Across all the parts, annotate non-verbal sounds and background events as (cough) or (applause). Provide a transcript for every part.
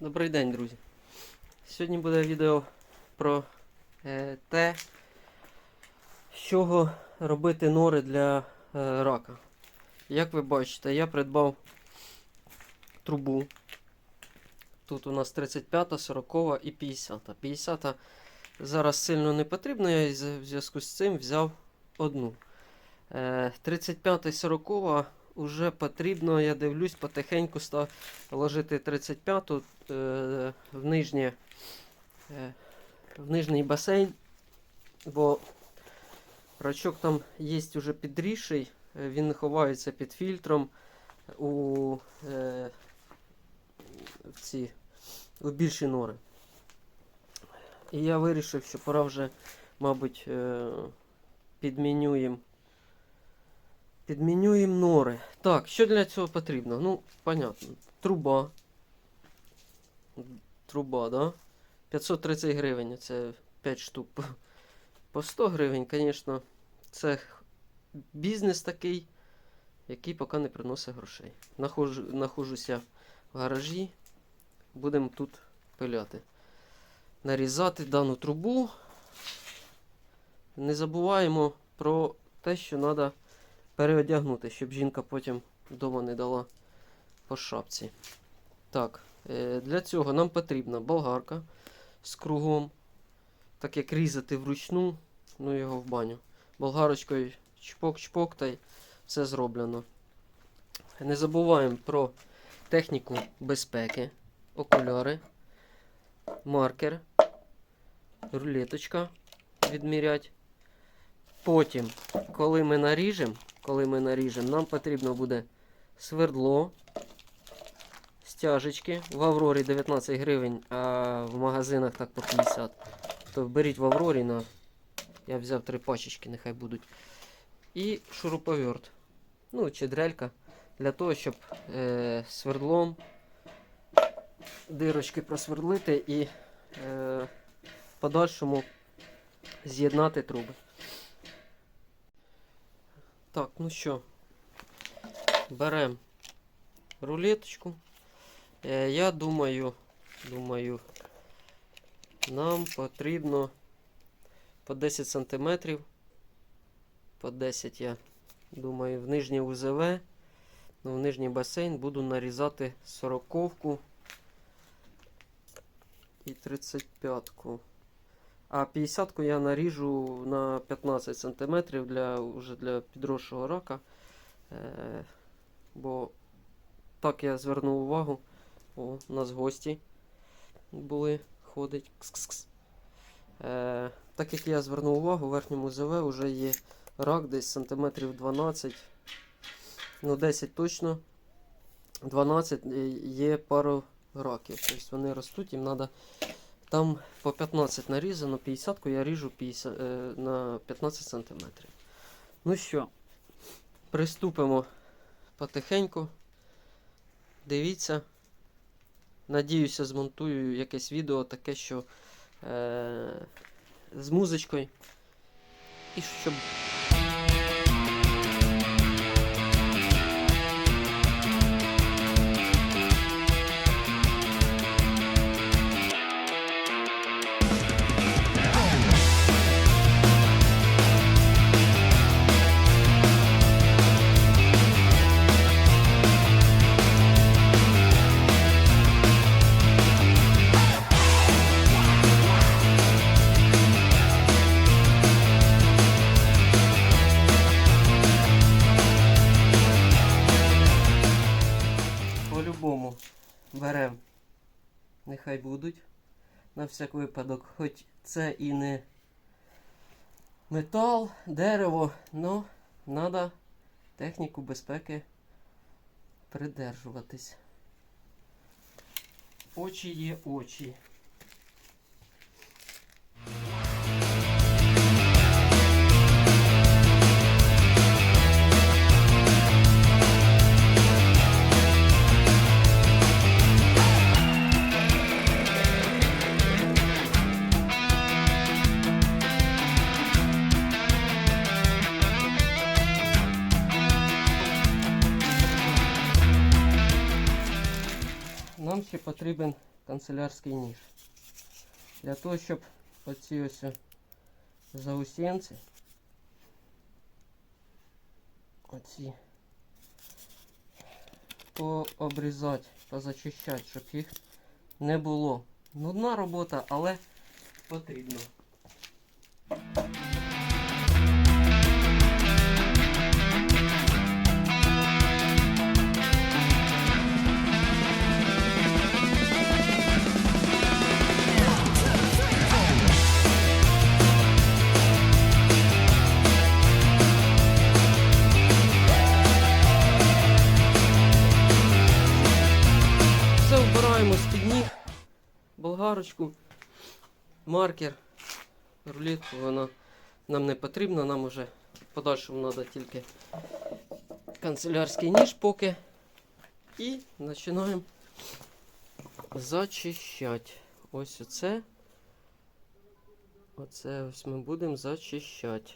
Добрий день, друзі. Сьогодні буде відео про е, те, з чого робити нори для е, рака. Як ви бачите, я придбав трубу. Тут у нас 35, 40 і 50. 50 зараз сильно не потрібно, я в зв'язку з цим взяв одну. Е, 35 40 вже потрібно, я дивлюсь, потихеньку став ложити 35-ту е, в, нижнє, е, в нижній басейн, бо рачок там є вже підріший, е, він ховається під фільтром у, е, в ці, у більші нори. І я вирішив, що пора вже, мабуть, е, підмінюємо Підмінюємо нори. Так, що для цього потрібно? Ну, понятно. Труба. Труба, да? 530 гривень. (laughs) Це 5 штук. по- По 100 гривень, звісно, це бізнес такий, який поки не приносить грошей. Нахожу, нахожуся в гаражі. Будемо тут пиляти. Нарізати дану трубу. Не забуваємо про те, що треба переодягнути, щоб жінка потім вдома не дала по шапці. Так, е, для цього нам потрібна болгарка з кругом. Так як різати вручну, ну його в баню. Болгарочкою чпок-чпок та й все зроблено. Не забуваємо про техніку безпеки, окуляри, маркер, рулеточка відмірять. Потім, коли ми наріжемо, коли ми наріжемо, нам потрібно буде свердло, стяжечки. В Аврорі 19 гривень, а в магазинах так по 50. То беріть в Аврорі на. Я взяв три пачечки, нехай будуть. І шуруповерт. Ну, чи дрелька. Для того, щоб е, свердлом дирочки просвердлити і е, в подальшому з'єднати труби. Так, ну що, беремо рулеточку. Е, я думаю, думаю, нам потрібно по 10 сантиметрів. По 10 я думаю, в нижнє УЗВ, ну, в нижній басейн буду нарізати 40 і 35-ку. А 50-ку я наріжу на 15 см для, уже для підросшого рака. Е, бо так я звернув увагу. О, у нас гості були, ходить. Кс-кс-кс. Е, так як я звернув увагу, в верхньому ЗВ вже є рак десь сантиметрів 12. Ну, 10 точно. 12 е, є пару раків. Тобто вони ростуть, їм треба там по 15 нарізано, 50 я ріжу 50, е, на 15 см. Ну що, приступимо потихеньку. Дивіться. Надіюся, змонтую якесь відео таке, що е, з музичкою. І щоб. Беремо. Нехай будуть. На всяк випадок, хоч це і не метал, дерево, але треба техніку безпеки придержуватись. Очі є очі. Ще потрібен канцелярський ніж. Для того, щоб оці ось заусенці, оці пообрізати, позачищати, щоб їх не було. Нудна робота, але потрібно. Болгарочку, маркер, рулетку, вона нам не потрібна, нам вже в подальшому треба тільки канцелярський ніж поки. І починаємо зачищати. Ось оце. Оце ось ми будемо зачищати.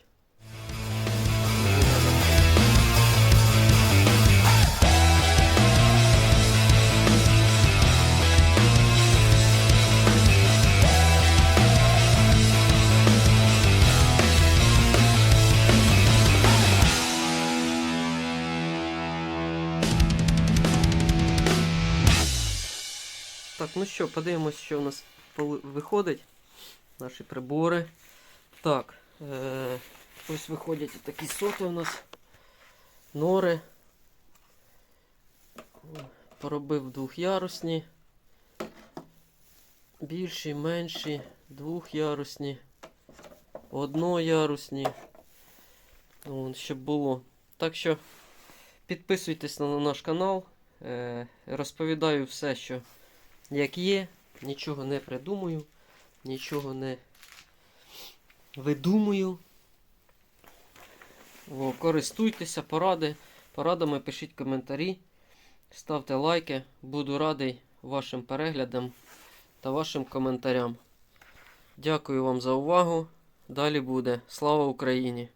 Так, ну що, подивимось, що у нас виходить. Наші прибори. Так, е- ось виходять такі соти у нас. Нори. Поробив двохярусні. Більші, менші, двохярусні, одноярусні. Вон, щоб було. Так що підписуйтесь на наш канал. Е- розповідаю все, що як є, нічого не придумую, нічого не видумую. О, користуйтеся, поради. Порадами пишіть коментарі, ставте лайки. Буду радий вашим переглядам та вашим коментарям. Дякую вам за увагу. Далі буде. Слава Україні!